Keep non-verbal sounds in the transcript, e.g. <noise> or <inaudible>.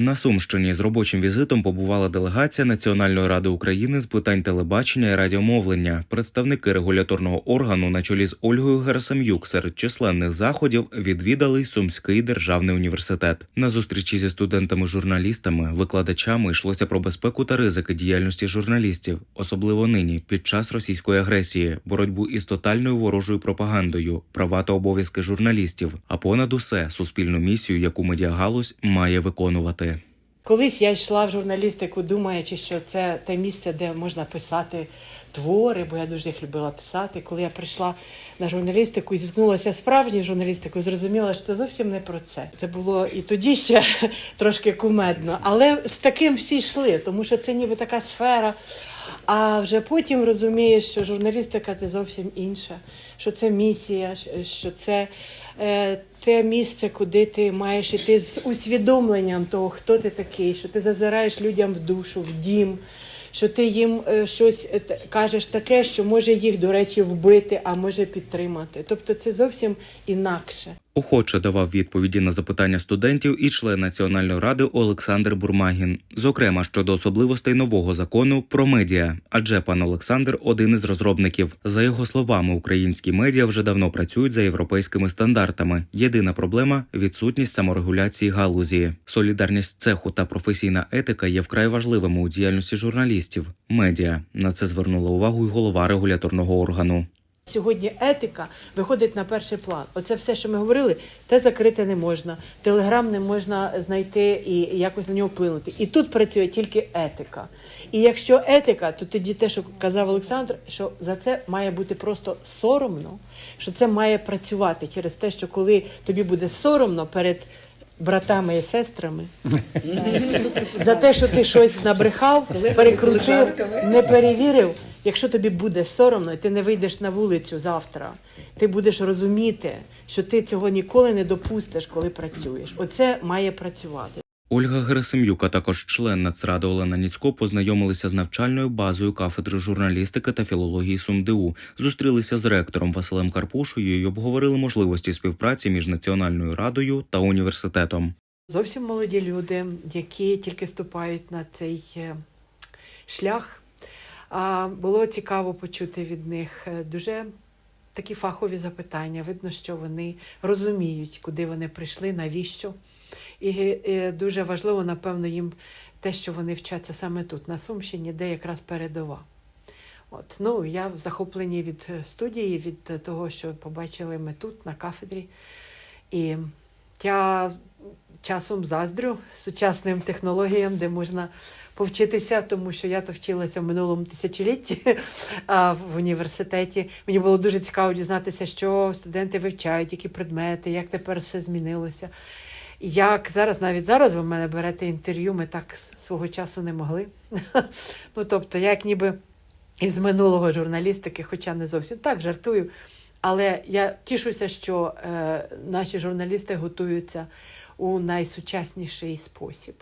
На Сумщині з робочим візитом побувала делегація Національної ради України з питань телебачення і радіомовлення. Представники регуляторного органу на чолі з Ольгою Герасим'юк серед численних заходів відвідали Сумський державний університет. На зустрічі зі студентами-журналістами, викладачами йшлося про безпеку та ризики діяльності журналістів, особливо нині під час російської агресії, боротьбу із тотальною ворожою пропагандою, права та обов'язки журналістів, а понад усе суспільну місію, яку медіагалузь має виконувати. Колись я йшла в журналістику, думаючи, що це те місце, де можна писати твори, бо я дуже їх любила писати. Коли я прийшла на журналістику і зіткнулася справжньою журналістикою, зрозуміла, що це зовсім не про це. Це було і тоді ще <laughs> трошки кумедно, але з таким всі йшли, тому що це ніби така сфера. А вже потім розумієш, що журналістика це зовсім інше, що це місія, що це те місце, куди ти маєш іти з усвідомленням того, хто ти такий, що ти зазираєш людям в душу, в дім, що ти їм е, щось е, кажеш таке, що може їх, до речі, вбити, а може підтримати. Тобто це зовсім інакше. Охоче давав відповіді на запитання студентів і член Національної ради Олександр Бурмагін, зокрема щодо особливостей нового закону про медіа. Адже пан Олександр один із розробників. За його словами, українські медіа вже давно працюють за європейськими стандартами. Єдина проблема відсутність саморегуляції галузі. Солідарність цеху та професійна етика є вкрай важливими у діяльності журналістів. Медіа на це звернула увагу й голова регуляторного органу. Сьогодні етика виходить на перший план. Оце все, що ми говорили, те закрити не можна. Телеграм не можна знайти і якось на нього вплинути. І тут працює тільки етика. І якщо етика, то тоді те, що казав Олександр, що за це має бути просто соромно, що це має працювати через те, що коли тобі буде соромно перед. Братами і сестрами <laughs> за те, що ти щось набрехав, перекрутив, не перевірив. Якщо тобі буде соромно, ти не вийдеш на вулицю завтра, ти будеш розуміти, що ти цього ніколи не допустиш, коли працюєш. Оце має працювати. Ольга Герасим'юк, а також член Нацради Олена Ніцько познайомилися з навчальною базою кафедри журналістики та філології СумДУ, зустрілися з ректором Василем Карпушою і обговорили можливості співпраці між Національною радою та університетом. Зовсім молоді люди, які тільки ступають на цей е, шлях. А було цікаво почути від них е, дуже такі фахові запитання. Видно, що вони розуміють, куди вони прийшли, навіщо. І, е, дуже важливо, напевно, їм те, що вони вчаться саме тут, на Сумщині, де якраз передова. От, ну, я в захопленні від е, студії, від е, того, що побачили ми тут, на кафедрі. І я часом заздрю сучасним технологіям, де можна повчитися, тому що я то вчилася в минулому тисячолітті в університеті. Мені було дуже цікаво дізнатися, що студенти вивчають, які предмети, як тепер все змінилося. Як зараз, навіть зараз ви в мене берете інтерв'ю, ми так свого часу не могли. <laughs> Ну, тобто, я як ніби із минулого журналістики, хоча не зовсім так жартую. Але я тішуся, що е, наші журналісти готуються у найсучасніший спосіб.